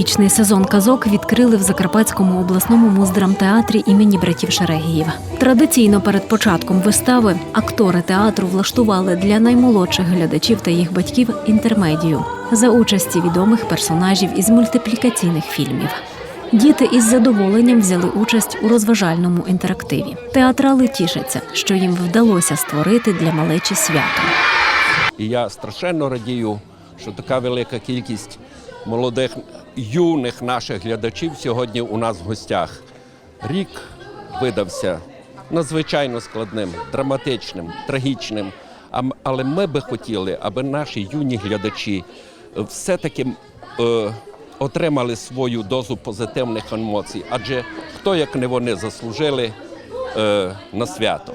Новорічний сезон казок відкрили в Закарпатському обласному муздрамтеатрі імені братів Шерегіїв. Традиційно перед початком вистави актори театру влаштували для наймолодших глядачів та їх батьків інтермедію за участі відомих персонажів із мультиплікаційних фільмів. Діти із задоволенням взяли участь у розважальному інтерактиві. Театрали тішаться, що їм вдалося створити для малечі свято. І я страшенно радію, що така велика кількість молодих юних наших глядачів сьогодні у нас в гостях. Рік видався надзвичайно складним, драматичним, трагічним. Але ми би хотіли, аби наші юні глядачі все-таки е, отримали свою дозу позитивних емоцій. Адже хто як не вони заслужили е, на свято.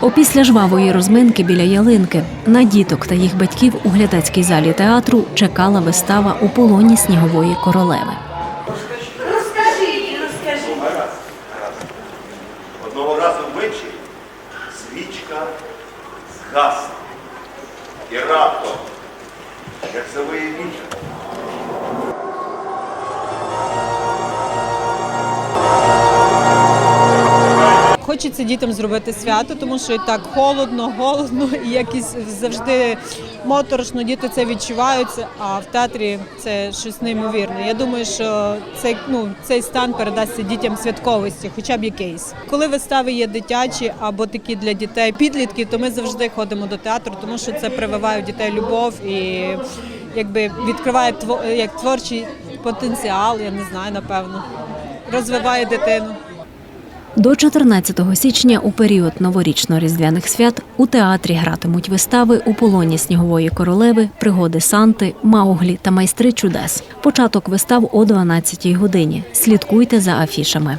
Опісля жвавої розминки біля ялинки на діток та їх батьків у глядацькій залі театру чекала вистава у полоні снігової королеви. Розкажіть. Одного разу ввечері свічка згасла. І раптом, як завиє вітер, Хочеться дітям зробити свято, тому що і так холодно, голодно і якось завжди моторошно діти це відчувають. А в театрі це щось неймовірне. Я думаю, що цей, ну, цей стан передасться дітям святковості, хоча б якийсь. Коли вистави є дитячі або такі для дітей підлітків, то ми завжди ходимо до театру, тому що це прививає в дітей любов і якби відкриває як творчий потенціал, я не знаю, напевно, розвиває дитину. До 14 січня у період новорічно-різдвяних свят у театрі гратимуть вистави у полоні снігової королеви, пригоди Санти, Мауглі та майстри чудес. Початок вистав о 12 годині. Слідкуйте за афішами.